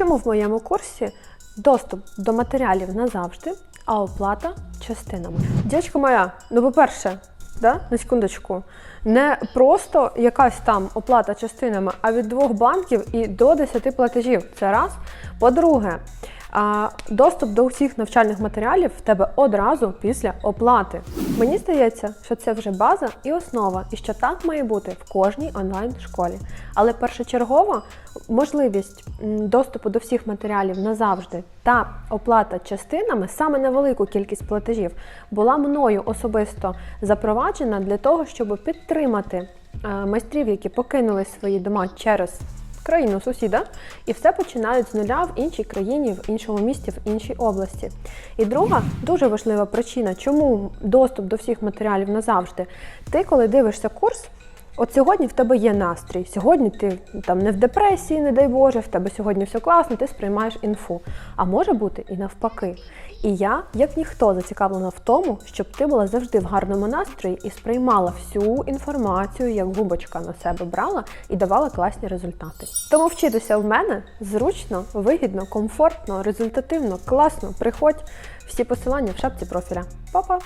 Чому в моєму курсі доступ до матеріалів назавжди, а оплата частинами? Дівчинка моя, ну по-перше, да, на секундочку, не просто якась там оплата частинами, а від двох банків і до 10 платежів. Це раз. По-друге, доступ до усіх навчальних матеріалів в тебе одразу після оплати. Мені здається, що це вже база і основа, і що так має бути в кожній онлайн-школі. Але першочергова можливість доступу до всіх матеріалів назавжди та оплата частинами саме на велику кількість платежів була мною особисто запроваджена для того, щоб підтримати е, майстрів, які покинули свої дома через країну сусіда, і все починають з нуля в іншій країні, в іншому місті, в іншій області. І друга дуже важлива причина, чому доступ до всіх матеріалів назавжди. Ти, коли дивишся курс, От сьогодні в тебе є настрій. Сьогодні ти там не в депресії, не дай Боже, в тебе сьогодні все класно, ти сприймаєш інфу. А може бути і навпаки. І я, як ніхто, зацікавлена в тому, щоб ти була завжди в гарному настрої і сприймала всю інформацію, як губочка на себе брала і давала класні результати. Тому вчитися в мене зручно, вигідно, комфортно, результативно, класно. Приходь. Всі посилання в шапці профіля. Па-па!